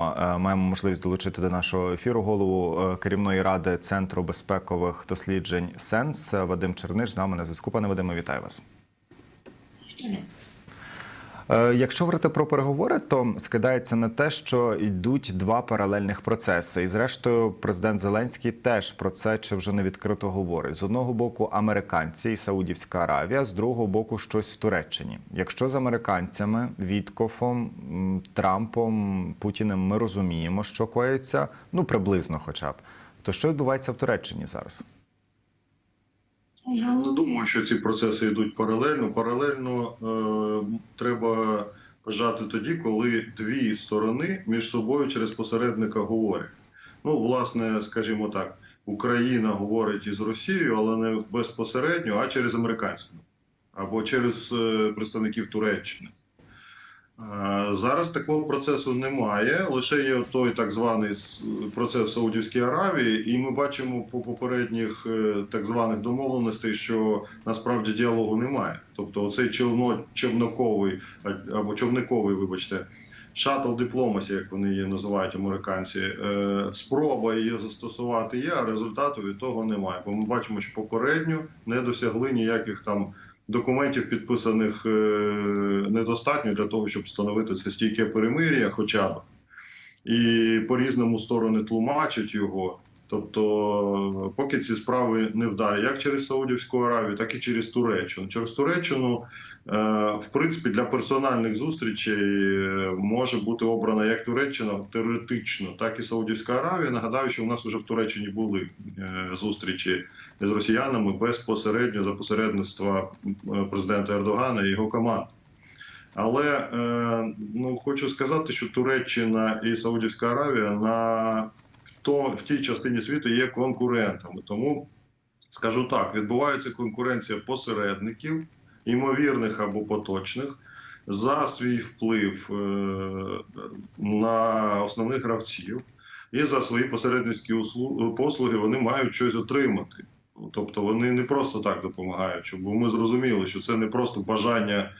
Е, Маємо можливість долучити до нашого ефіру голову е, керівної ради Центру безпекових досліджень Сенс Вадим Черниш з нами на зв'язку. Пане Вадиме, вітаю вас. Е, Якщо говорити про переговори, то скидається на те, що йдуть два паралельних процеси. І зрештою, президент Зеленський теж про це чи вже не відкрито говорить. З одного боку, американці і Саудівська Аравія, з другого боку, щось в Туреччині. Якщо з американцями, Віткофом, Трампом, Путіним ми розуміємо, що коїться, ну приблизно, хоча б, то що відбувається в Туреччині зараз? Я не думаю, що ці процеси йдуть паралельно. Паралельно е, треба вважати тоді, коли дві сторони між собою через посередника говорять. Ну, власне, скажімо так, Україна говорить із Росією, але не безпосередньо, а через американську або через е, представників Туреччини. Зараз такого процесу немає. Лише є той так званий процес в Саудівській Аравії, і ми бачимо по попередніх е, так званих домовленостей, що насправді діалогу немає. Тобто, оцей човно, човниковий а- або човниковий, вибачте, шаттл дипломасі, як вони її називають американці, е, спроба її застосувати є, а результату від того немає. Бо ми бачимо, що попередньо не досягли ніяких там документів, підписаних е, недостатньо для того, щоб встановити це стійке перемир'я, хоча б і по різному сторони тлумачать його. Тобто, поки ці справи не вдарять, як через Саудівську Аравію, так і через Туреччину. Через Туреччину, е, в принципі, для персональних зустрічей е, може бути обрана як Туреччина теоретично, так і Саудівська Аравія. Нагадаю, що у нас вже в Туреччині були е, зустрічі з росіянами безпосередньо за посередництва президента Ердогана і його команди. Але ну хочу сказати, що Туреччина і Саудівська Аравія на в, то, в тій частині світу є конкурентами. Тому скажу так: відбувається конкуренція посередників, ймовірних або поточних, за свій вплив е, на основних гравців і за свої посередницькі послуги вони мають щось отримати. Тобто вони не просто так допомагають, щоб ми зрозуміли, що це не просто бажання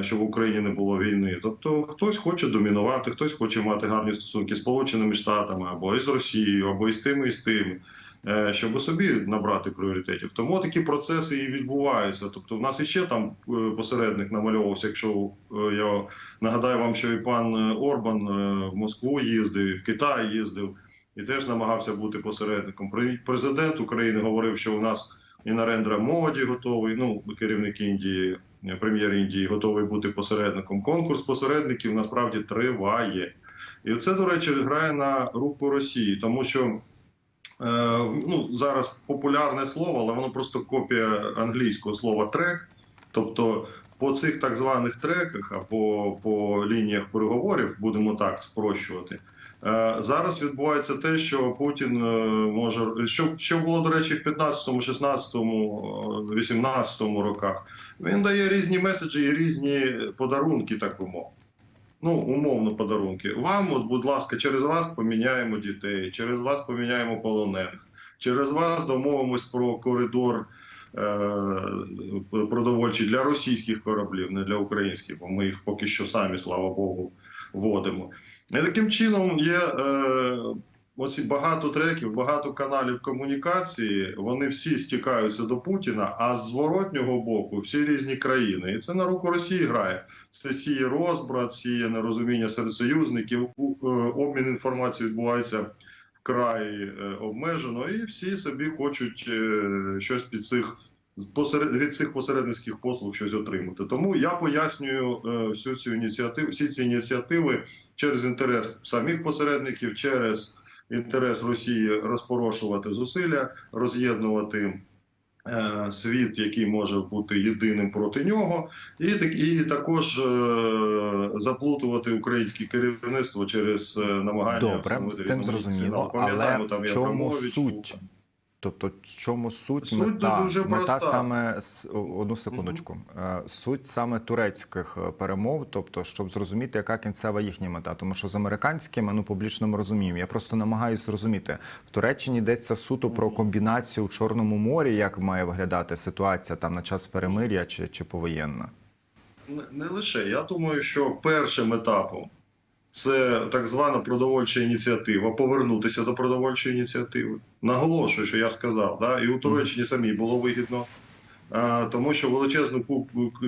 щоб в Україні не було війни. Тобто хтось хоче домінувати, хтось хоче мати гарні стосунки з Сполученими Штатами або із Росією, або із тими, і з тими, е, щоб собі набрати пріоритетів. Тому такі процеси і відбуваються. Тобто, в нас іще там е, посередник намальовувався. Якщо е, я нагадаю вам, що і пан е, Орбан е, в Москву їздив, і в Китай їздив. І теж намагався бути посередником. Президент України говорив, що у нас і Нарендра Моді готовий. Ну, керівник Індії, е, прем'єр Індії, готовий бути посередником. Конкурс посередників насправді триває. І це, до речі, грає на руку Росії, тому що е, ну, зараз популярне слово, але воно просто копія англійського слова трек. Тобто по цих так званих треках або по лініях переговорів, будемо так спрощувати. Е, Зараз відбувається те, що Путін е, може що, що було до речі в 15-му, 16-му, е, 18-му роках. Він дає різні меседжі і різні подарунки, так би мовити. Ну, умовно подарунки. Вам, от, будь ласка, через вас поміняємо дітей, через вас поміняємо полонених, через вас домовимось про коридор е, продовольчий для російських кораблів, не для українських, бо ми їх поки що самі, слава Богу, вводимо. І таким чином є е, оці багато треків, багато каналів комунікації. Вони всі стікаються до Путіна, а з зворотнього боку всі різні країни. І це на руку Росії грає. Це сіє розбрат, сіє нерозуміння серед союзників. е, Обмін інформацією відбувається вкрай е, обмежено, і всі собі хочуть е, щось під цих. Від цих посередницьких послуг щось отримати. Тому я пояснюю е, всю цю ініціативу, всі ці ініціативи через інтерес самих посередників, через інтерес Росії розпорошувати зусилля, роз'єднувати світ, який може бути єдиним проти нього, і так і також е, заплутувати українське керівництво через е, намагання Добре, з цим зрозуміло, але там чому суть? Тобто, в чому суть, Суть мета, дуже мета проста. саме одну секундочку. Е, Суть саме турецьких е, перемов, тобто, щоб зрозуміти, яка кінцева їхня мета. Тому що з американськими ну публічно ми розуміємо. Я просто намагаюся зрозуміти. В Туреччині йдеться суто про комбінацію в Чорному морі, як має виглядати ситуація там на час перемир'я чи, чи повоєнна. Не, не лише. Я думаю, що першим етапом Це так звана продовольча ініціатива, повернутися до продовольчої ініціативи. Наголошую, що я сказав, да? і у Туреччині самій було вигідно, тому що величезну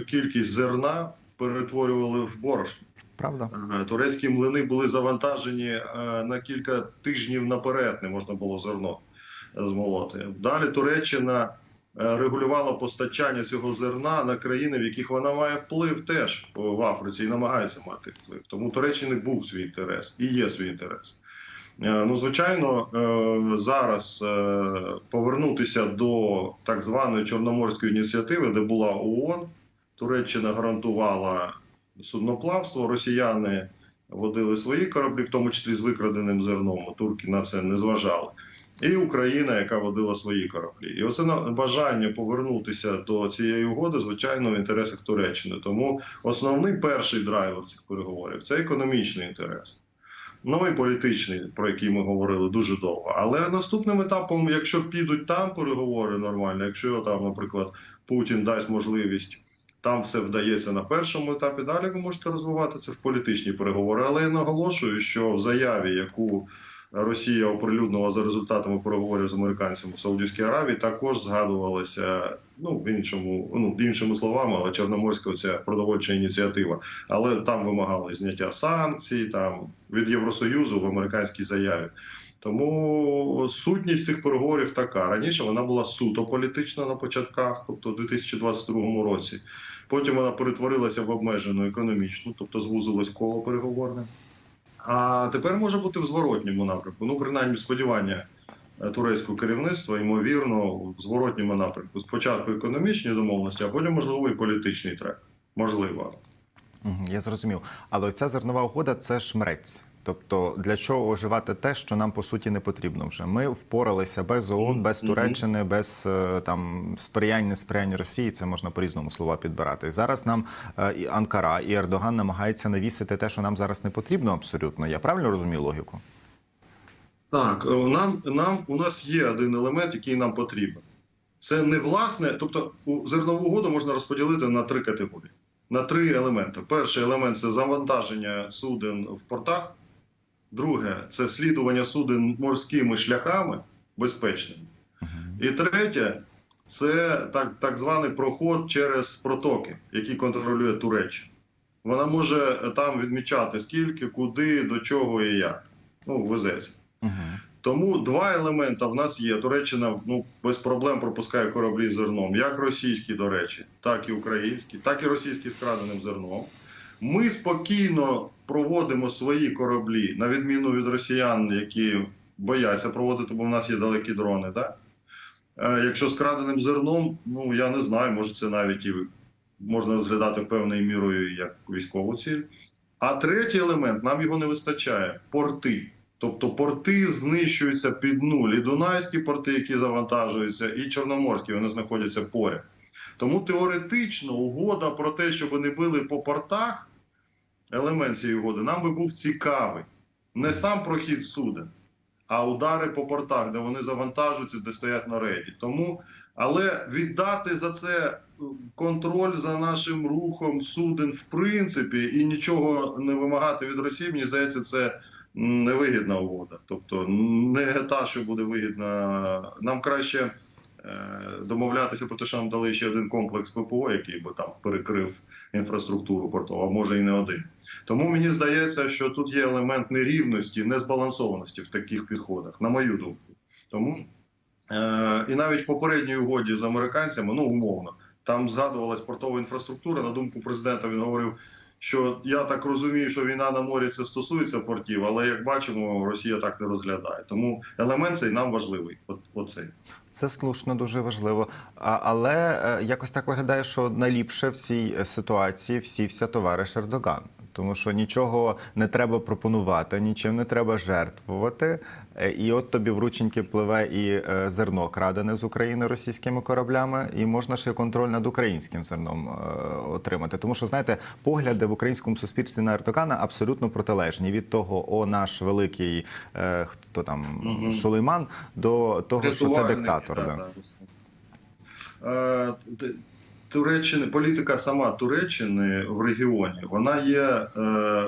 кількість зерна перетворювали в борошно. Правда? Е, Турецькі млини були завантажені е, на кілька тижнів наперед, не можна було зерно е, змолоти. Далі Туреччина регулювала постачання цього зерна на країни, в яких вона має вплив теж в Африці і намагається мати вплив. Тому Туреччини був свій інтерес і є свій інтерес. Е, Ну, звичайно, е, зараз е, повернутися до так званої Чорноморської ініціативи, де була ООН, Туреччина гарантувала судноплавство, росіяни водили свої кораблі, в тому числі з викраденим зерном. Турки на це не зважали. І Україна, яка водила свої кораблі. І оце бажання повернутися до цієї угоди, звичайно, в інтересах Туреччини. Тому основний перший драйвер цих переговорів це економічний інтерес. Ну і політичний, про який ми говорили дуже довго. Але наступним етапом, якщо підуть там переговори нормально, якщо там, наприклад, Путін дасть можливість, там все вдається на першому етапі. Далі ви можете розвивати це в політичні переговори. Але я наголошую, що в заяві, яку Росія оприлюднила за результатами переговорів з американцями в Саудівській Аравії, також згадувалася ну в іншому, ну іншими словами, але Чорноморська ця продовольча ініціатива. Але там вимагали зняття санкцій, там від Євросоюзу в американській заяві. Тому сутність цих переговорів така. Раніше вона була суто політична на початках, тобто у 2022 році. Потім вона перетворилася в обмежену економічну, тобто звузилось коло переговорне. А тепер може бути в зворотньому напрямку. Ну, принаймні, сподівання е, турецького керівництва, ймовірно, в зворотньому напрямку. Спочатку економічні домовленості, а потім, можливо, і політичний трек. Можливо. Я зрозумів. Але ця зернова угода це шмрець. Тобто для чого оживати те, що нам по суті не потрібно вже? Ми впоралися без ООН, без Туреччини, без е, там сприяння, несприяння Росії. Це можна по різному слова підбирати. І зараз нам е, і Анкара і Ердоган намагаються навісити те, що нам зараз не потрібно абсолютно. Я правильно розумію логіку? Так, е, нам, нам у нас є один елемент, який нам потрібен. Це не власне, тобто у зернову угоду можна розподілити на три категорії, на три елементи. Перший елемент це завантаження суден в портах. Друге це слідування суден морськими шляхами безпечними. І третє це так, так званий проход через протоки, які контролює Туреччина. Вона може там відмічати скільки, куди, до чого і як. Ну, везеться. Угу. Тому два елемента в нас є. Туреччина ну, без проблем пропускає кораблі з зерном, як російські, до речі, так і українські, так і російські з краденим зерном. Ми спокійно проводимо свої кораблі, на відміну від росіян, які бояться проводити, бо в нас є далекі дрони. Да? Е, Якщо з краденим зерном, ну я не знаю, може це навіть і можна розглядати певною мірою як військову ціль. А третій елемент нам його не вистачає порти. Тобто порти знищуються під нуль. І Дунайські порти, які завантажуються, і Чорноморські, вони знаходяться поряд. Тому теоретично угода про те, щоб вони били по портах, елемент цієї угоди, нам би був цікавий. Не сам прохід суден, а удари по портах, де вони завантажуються, де стоять на рейді. Тому, але віддати за це контроль за нашим рухом суден в принципі і нічого не вимагати від Росії, мені здається, це невигідна угода. Тобто не та, що буде вигідна. Нам краще е, домовлятися про те, що нам дали ще один комплекс ППО, який би там перекрив інфраструктуру портову, а може і не один. Тому мені здається, що тут є елемент нерівності, незбалансованості в таких підходах, на мою думку. Тому е, і навіть в попередній угоді з американцями, ну умовно, там згадувалась портова інфраструктура. На думку президента, він говорив, що я так розумію, що війна на морі це стосується портів, але як бачимо, Росія так не розглядає. Тому елемент цей нам важливий. От оцей. Це слушно, дуже важливо. Але е, якось так виглядає, що найліпше в цій е, ситуації всівся товариш Ердоган. Тому що нічого не треба пропонувати, нічим не треба жертвувати. Е, І от тобі в рученьки пливе і е, зерно крадене з України російськими кораблями, і можна ще контроль над українським зерном е, отримати. Тому що знаєте, погляди в українському суспільстві на Ердогана абсолютно протилежні від того, о наш великий хто там Мгм. Сулейман, до того, що це диктатор. так, да. так. Туреччини, політика сама Туреччини в регіоні, вона є е,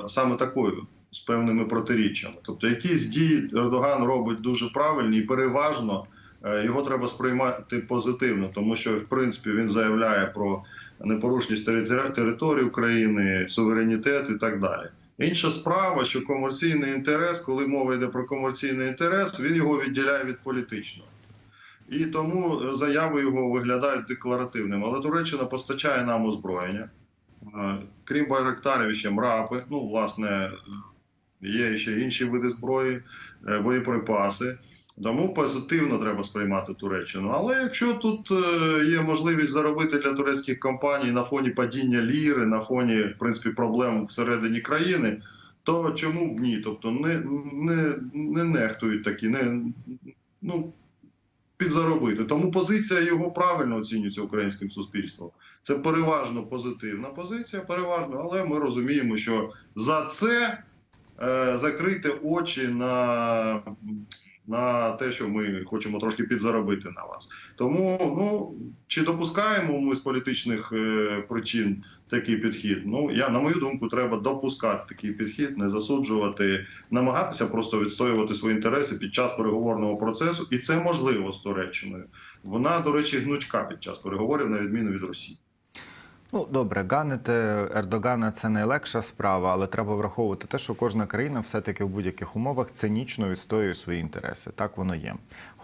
саме такою з певними протиріччями. Тобто, якісь дії Ердоган робить дуже правильні і переважно е, його треба сприймати позитивно, тому що в принципі він заявляє про непорушність території України, суверенітет і так далі. Інша справа, що комерційний інтерес, коли мова йде про комерційний інтерес, він його відділяє від політичного. І тому е, заяви його виглядають декларативними. Але Туреччина постачає нам озброєння. Е, Крім Байрактарів, ще МРАПи. Ну, власне, є ще інші види зброї, е, боєприпаси. Тому позитивно треба сприймати Туреччину. Але якщо тут є можливість заробити для турецьких компаній на фоні падіння ліри, на фоні в принципі проблем всередині країни, то чому б ні? Тобто не, не, не нехтують такі, не ну підзаробити. Тому позиція його правильно оцінюється українським суспільством. Це переважно позитивна позиція, переважно, але ми розуміємо, що за це е, закрити очі на, на те, що ми хочемо трошки підзаробити на вас. Тому ну чи допускаємо ми з політичних е, причин такий підхід? Ну я на мою думку, треба допускати такий підхід, не засуджувати, намагатися просто відстоювати свої інтереси під час переговорного процесу, і це можливо з Туреччиною. Вона, до речі, гнучка під час переговорів, на відміну від Росії. Ну добре, ганити Ердогана це найлегша справа, але треба враховувати те, що кожна країна все-таки в будь-яких умовах цинічно відстоює свої інтереси. Так воно є.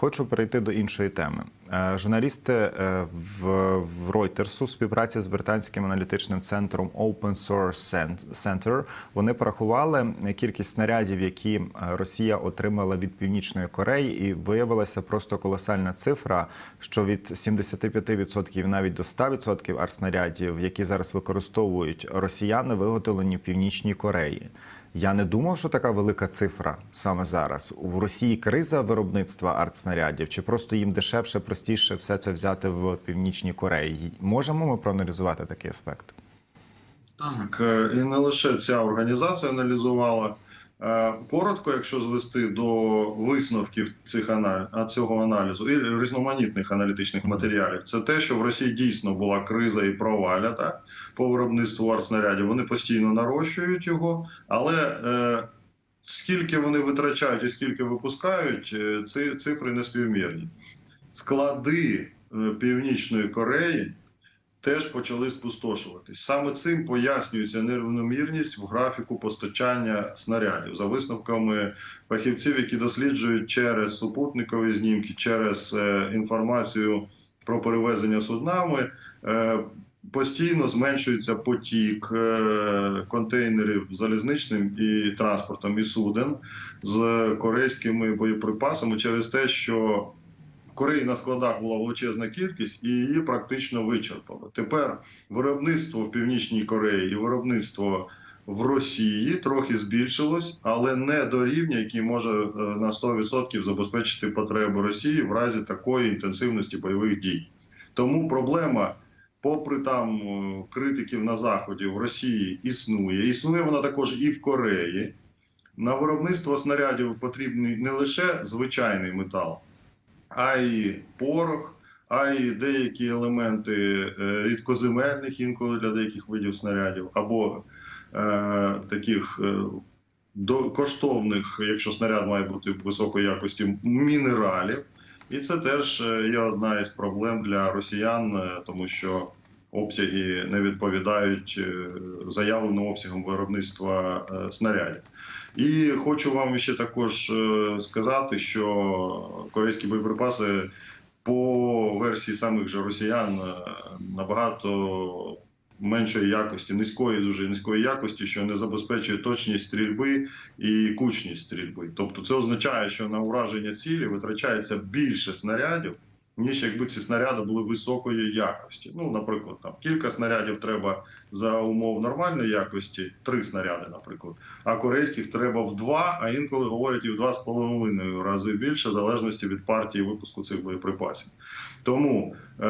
Хочу перейти до іншої теми. Е, Журналісти е, в, Reuters у співпраці з британським аналітичним центром Open Source Center вони порахували кількість снарядів, які е, Росія отримала від Північної Кореї, і виявилася просто колосальна цифра, що від 75% навіть до 100% арснарядів, які зараз використовують росіяни, виготовлені в Північній Кореї. Я не думав, що така велика цифра саме зараз. У Росії криза виробництва артснарядів, чи просто їм дешевше, простіше все це взяти в Північній Кореї? Можемо ми проаналізувати такий аспект? Так, е, і не лише ця організація аналізувала. Е, Коротко, якщо звести до висновків цих цього аналізу і різноманітних аналітичних матеріалів, це те, що в Росії дійсно була криза і проваля так, по виробництву артснарядів. Вони постійно нарощують його, але е, скільки вони витрачають і скільки випускають, е, ці цифри не співмірні. Склади е, Північної Кореї теж почали спустошуватись. Саме цим пояснюється нерівномірність в графіку постачання снарядів за висновками фахівців, які досліджують через супутникові знімки, через е, інформацію про перевезення суднами. Е, Постійно зменшується потік е, контейнерів залізничним і транспортом і суден з корейськими боєприпасами через те, що Кореї на складах була величезна кількість і її практично вичерпали. Тепер виробництво в Північній Кореї і виробництво в Росії трохи збільшилось, але не до рівня, який може е, на 100% забезпечити потреби Росії в разі такої інтенсивності бойових дій. Тому проблема, попри там е, критиків на заході в Росії, існує. Існує вона також і в Кореї. На виробництво снарядів потрібний не лише звичайний метал, а й порох, а й деякі елементи е, рідкоземельних інколи для деяких видів снарядів, або е, таких е, до коштовних, якщо снаряд має бути високої якості, мінералів. І це теж е, є одна із проблем для росіян, тому що обсяги не відповідають е, заявленим обсягам виробництва е, снарядів. І хочу вам ще також е, сказати, що корейські боєприпаси по версії самих же росіян набагато меншої якості, низької, дуже низької якості, що не забезпечує точність стрільби і кучність стрільби. Тобто, це означає, що на ураження цілі витрачається більше снарядів. Ніж якби ці снаряди були високої якості. Ну, наприклад, там кілька снарядів треба за умов нормальної якості, три снаряди, наприклад. А корейських треба в два, а інколи говорять і в два з половиною рази більше, в залежності від партії випуску цих боєприпасів. Тому е,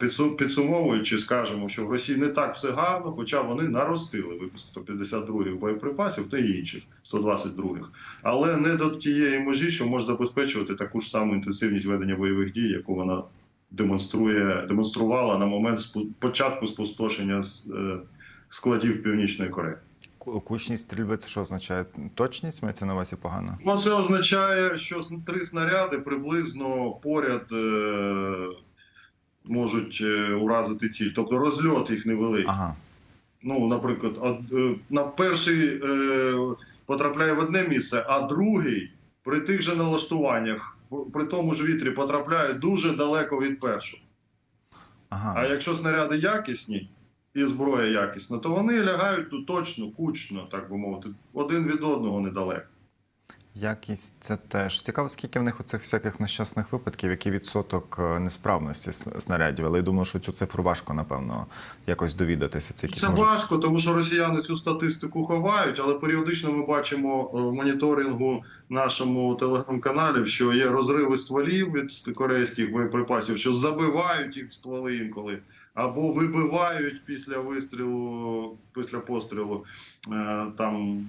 підсум- підсумовуючи, скажемо, що в Росії не так все гарно, хоча вони наростили випуск 152-х боєприпасів та інших 122-х, але не до тієї межі, що може забезпечувати таку ж саму інтенсивність ведення бойових дій, яку вона демонструє, демонструвала на момент початку спустошення е, складів Північної Кореї. кучність стрільби це що означає? Точність мається на увазі погано? Ну, це означає, що три снаряди приблизно поряд е, можуть е, уразити ціль. Тобто розльот їх невеликий. Ага. Ну, наприклад, е, на перший е, потрапляє в одне місце, а другий при тих же налаштуваннях, при тому ж вітрі потрапляє дуже далеко від першого. Ага. А якщо снаряди якісні і зброя якісна, то вони лягають ну, точно, кучно, так би мовити, один від одного недалеко. Якість це теж цікаво, скільки в них оцих всяких нещасних випадків, який відсоток е, несправності снарядів. Але я думаю, що цю цифру важко, напевно, якось довідатися. Це Це може- важко, тому що росіяни цю статистику ховають, але періодично ми бачимо е, в моніторингу нашому телеграм-каналі, що є розриви стволів від корейських боєприпасів, що забивають їх в стволи інколи, або вибивають після вистрілу, після пострілу. Е, Там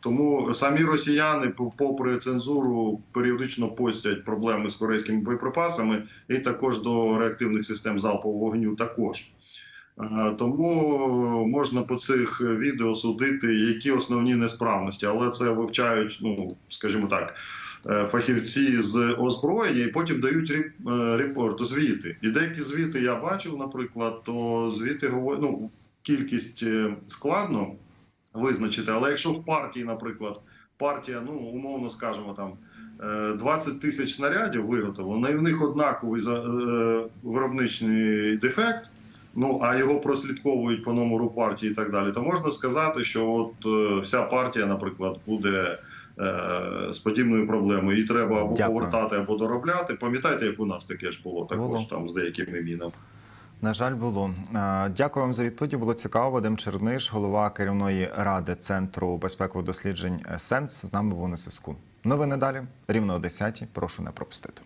тому самі росіяни, попри цензуру, періодично постять проблеми з корейськими боєприпасами, і також до реактивних систем залпового вогню також. Е, Тому можна по цих відео судити, які основні несправності, але це вивчають, ну скажімо так, е, фахівці з озброєння, і потім дають е, репорт, звіти. І деякі звіти я бачив, наприклад, то звіти говорять, ну кількість складно визначити, але якщо в партії, наприклад, партія, ну умовно скажемо там. е, 20 тисяч снарядів виготовлено, і в них однаковий е, виробничний дефект, ну а його прослідковують по номеру партії і так далі, то можна сказати, що от е, вся партія, наприклад, буде е, з подібною проблемою. Її треба або Дякую. повертати, або доробляти. Пам'ятаєте, як у нас таке ж було також Було. там з деякими мінами. На жаль, було. Дякую вам за відповіді. Було цікаво. Вадим Черниш, голова керівної ради Центру безпекових досліджень «Сенс», з нами був на зв'язку. Новини далі, рівно о 10 Прошу не пропустити.